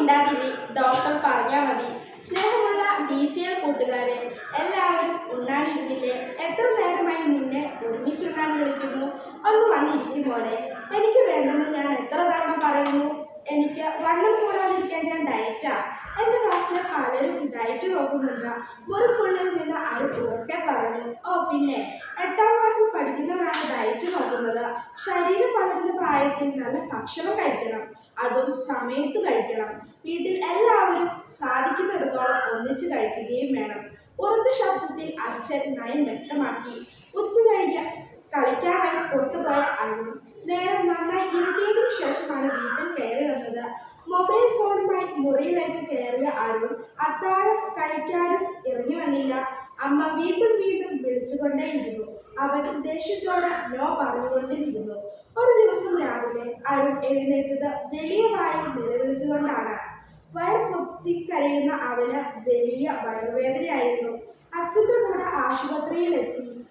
മിണ്ടാതിരി doctor പറഞ്ഞാൽ മതി. സ്നേഹമുള്ള ഡി സി എൽ കൂട്ടുകാരെ എല്ലാവരും ഉണ്ണാനിരുന്നില്ലേ എത്ര നേരമായി നിന്നെ ഒരുമിച്ചുണ്ണാൻ വിളിക്കുന്നു? ഒന്ന് വന്നിരിക്കും പോലെ എനിക്ക് വേണ്ടെന്ന് ഞാൻ എത്ര തവണ പറയുന്നു? എനിക്ക് വണ്ണം കൂടാതിരിക്കാൻ ഞാൻ ഡയറ്റാ എന്റെ ക്ലാസ്സിലെ പലരും ഡയറ്റ് നോക്കുന്നില്ല. ഒരു മുറിക്കുള്ളിൽ നിന്ന് ആരും ഉറക്കെ പറഞ്ഞു. ഓ പിന്നെ എട്ടാം ക്ലാസ്സിൽ പഠിക്കുന്നവരാണ് ഡയറ്റ് നോക്കുന്നത് ശരീരം വളരുന്ന പ്രായത്തിൽ നല്ല ഭക്ഷണം കഴിക്കണം. അതും സമയത്ത് കഴിക്കണം. വീട്ടിൽ എല്ലാവരും സാധിക്കുന്നിടത്തോളം ഒന്നിച്ച് കഴിക്കുകയും വേണം. ഉറച്ച ശബ്ദത്തിൽ അച്ഛൻ നയം വ്യക്തമാക്കി. ഉച്ച കഴിഞ്ഞ് കളിക്കാനായി പുറത്തുപോയ അരുൺ നേരം നന്നായി ഇരുട്ടിയതിനു ശേഷമാണ് വീട്ടിൽ കയറി വന്നത്. മൊബൈൽ ഫോണുമായി മുറിയിലേക്ക് കയറിയ അരുൺ അത്താഴം കഴിക്കാനും ഇറങ്ങി വന്നില്ല. അമ്മ വീണ്ടും വീണ്ടും വിളിച്ചുകൊണ്ടേയിരുന്നു. അവൻ ദേഷ്യത്തോട് നോ പറഞ്ഞുകൊണ്ടിരുന്നു ഒരു ദിവസം രാവിലെ അരുൺ എഴുന്നേറ്റത് വലിയ വായിൽ നിലവിളിച്ചുകൊണ്ടാണ്. വയർ പൊത്തിക്കരയുന്ന അവന് വലിയ വയറുവേദനയായിരുന്നു. അച്ഛന്റെ കൂടെ ആശുപത്രിയിലെത്തി.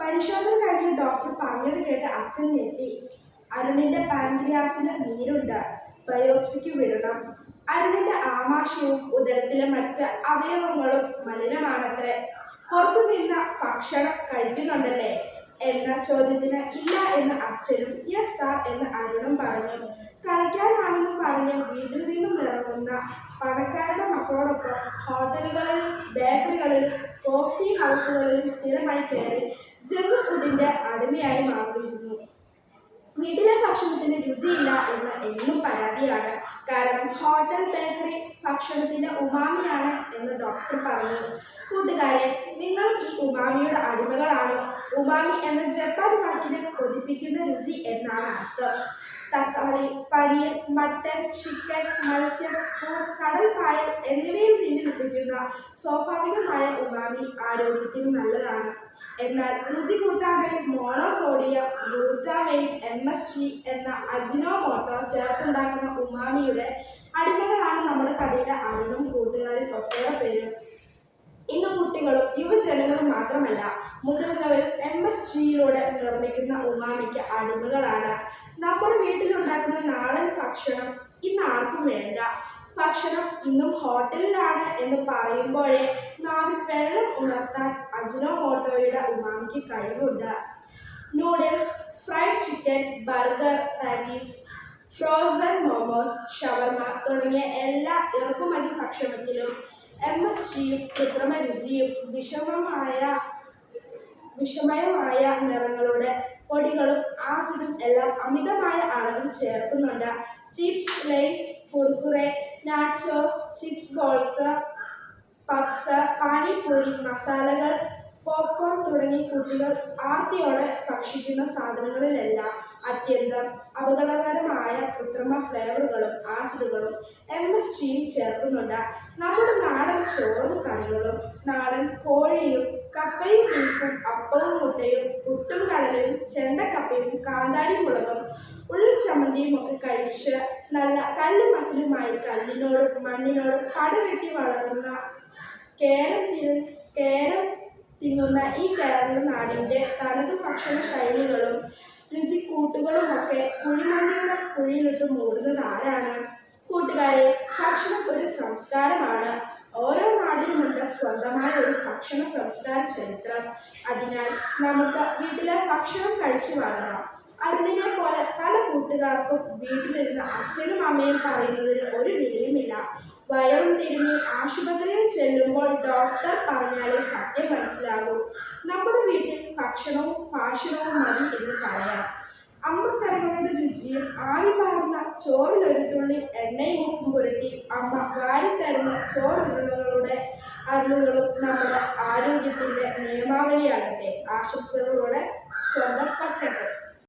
പരിശോധന കഴിഞ്ഞ് ഡോക്ടർ പറഞ്ഞത് കേട്ട് അച്ഛൻ ഞെട്ടി. അരുണിന്റെ പാൻക്രിയാസിന് നീരുണ്ട്. ബയോപ്സിക്ക് വിടണം. അരുണിന്റെ ആമാശയവും ഉദരത്തിലെ മറ്റ് അവയവങ്ങളും മലിനമാണത്രേ. പുറത്തു നിന്ന് ഭക്ഷണം കഴിക്കുന്നുണ്ടല്ലേ? എന്ന ചോദ്യത്തിന് ഇല്ല എന്ന് അച്ഛനും യെസ് സാർ എന്ന് അരുണും പറഞ്ഞു. കളിക്കാനാണെന്ന് പറഞ്ഞ് വീട്ടിൽ നിന്നും ഇറങ്ങുന്ന പണക്കാരുടെ മക്കളോടൊപ്പം ഹോട്ടലുകളിലും ബേക്കറികളിലും കോഫി ഹൗസുകളിലും സ്ഥിരമായി കയറി ജങ്ക് ഫുഡിന്റെ അടിമയായി മാറിയിരുന്നു. വീട്ടിലെ ഭക്ഷണത്തിന് രുചിയില്ല എന്ന് എന്നും പരാതിയാണ്. കാരണം ഹോട്ടൽ ബേക്കറി ഭക്ഷണത്തിന്റെ ഉമാമിയാണ് എന്ന് ഡോക്ടർ പറഞ്ഞു. കൂട്ടുകാരെ നിങ്ങൾ ഈ ഉമാമിയുടെ അടിമകളാണോ? ഉമാമി എന്ന ജപ്പാൻ വാക്കിനെ കൊതിപ്പിക്കുന്ന രുചി എന്നാണ് അർത്ഥം. തക്കാളി പനീർ മട്ടൻ ചിക്കൻ മത്സ്യം കടൽ പായൽ എന്നിവയിൽ നിന്ന് ലഭിക്കുന്ന സ്വാഭാവികമായ ഉമാമി ആരോഗ്യത്തിന് നല്ലതാണ്. എന്നാൽ രുചി കൂട്ടാനായി monosodium glutamate M S G എന്ന അജിനോമോട്ടോ ചേർത്തുണ്ടാക്കുന്ന ഉമാമിയുടെ അടിമകളാണ് നമ്മുടെ കഥയിലെ അരുണും കൂട്ടുകാരിൽ ഒട്ടേറെ പേരും. ഇന്ന് കുട്ടികളും യുവജനങ്ങളും മാത്രമല്ല മുതിർന്നവരും എം എസ് ജിയിലൂടെ നിർമ്മിക്കുന്ന ഉമാമിക്ക് അടിമകളാണ്. നമ്മുടെ വീട്ടിലുണ്ടാക്കുന്ന നാടൻ ഭക്ഷണം ഇന്ന് ആർക്കും വേണ്ട. ഭക്ഷണം ഇന്നും ഹോട്ടലിലാണ് എന്ന് പറയുമ്പോഴേ നാവിൽ വെള്ളം ഉണർത്താൻ അജിനോ മോട്ടോയുടെ ഉമാമിക്ക് കഴിവുണ്ട്. Noodles fried chicken burger patties frozen momos ഷവർമ തുടങ്ങിയ എല്ലാ ഇറക്കുമതി ഭക്ഷണത്തിലും എം എസ് ജിയും കൃത്രിമ രുചിയും വിഷമമായ വിഷമയമായ നിറങ്ങളുടെ പൊടികളും ആസിഡും എല്ലാം അമിതമായ അളവിൽ ചേർക്കുന്നുണ്ട്. Chips Lays Kurkure nachos chips balls puffs panipuri മസാലകൾ പോപ്കോൺ തുടങ്ങി കുട്ടികൾ ആർത്തിയോടെ ഭക്ഷിക്കുന്ന സാധനങ്ങളിലെല്ലാം അത്യന്തം കൃത്രിമ ഫ്ലേവറുകളും ആസിഡുകളും എം എസ് ജിയും ചേർക്കുന്നുണ്ട്. നമ്മുടെ നാടൻ ചോറും കറികളും നാടൻ കോഴിയും കപ്പയും ബീഫും അപ്പവും മുട്ടയും പുട്ടും കടലയും ചെണ്ടക്കപ്പയും കാന്താരി മുളകും ഉള്ളിച്ചമ്മന്തിയും ഒക്കെ കഴിച്ച് നല്ല കല്ല് മസിലുമായി കല്ലിനോടും മണ്ണിനോടും കടുവെട്ടി വളർന്ന കേരം തിരു കേരം തിന്നുന്ന ഈ കേരള നാടിന്റെ തനതു ഭക്ഷണ ശൈലികളും രുചിക്കൂട്ടുകളുമൊക്കെ കുഴിമന്തിയുടെ കുഴിയിലിട്ട് മൂടുന്നത് ആരാണ്? കൂട്ടുകാരെ ഭക്ഷണം ഒരു സംസ്കാരമാണ്. ഓരോ നാടിനുമുണ്ട് സ്വന്തമായ ഒരു ഭക്ഷണ സംസ്കാര ചരിത്രം. അതിനാൽ നമുക്ക് വീട്ടിലെ ഭക്ഷണം കഴിച്ചു വളരാം അരുണിനെ പോലെ പല കൂട്ടുകാർക്കും വീട്ടിലിരുന്ന് അച്ഛനും അമ്മയും പറയുന്നതിന് ഒരു വിലയുമില്ല. വയറും തിരുമി ആശുപത്രിയിൽ ചെല്ലുമ്പോൾ ഡോക്ടർ പറഞ്ഞാലേ സത്യം മനസ്സിലാകൂ. നമ്മുടെ വീട്ടിൽ ഭക്ഷണവും ഭാഷണവും മതി എന്ന് പറയാം. അമ്മക്കറികളുടെ രുചിയും ആവി പാർന്ന ചോറിലൊരു തുള്ളി എണ്ണയും ഉപ്പും പുരട്ടി അമ്മ വാരിത്തരുന്ന ചോറുരുളകളുടെ അരുളുകളും നമ്മുടെ ആരോഗ്യത്തിന്റെ നിയമാവലിയാകട്ടെ. ആശംസകളോടെ സ്വന്തം കച്ചട്ട്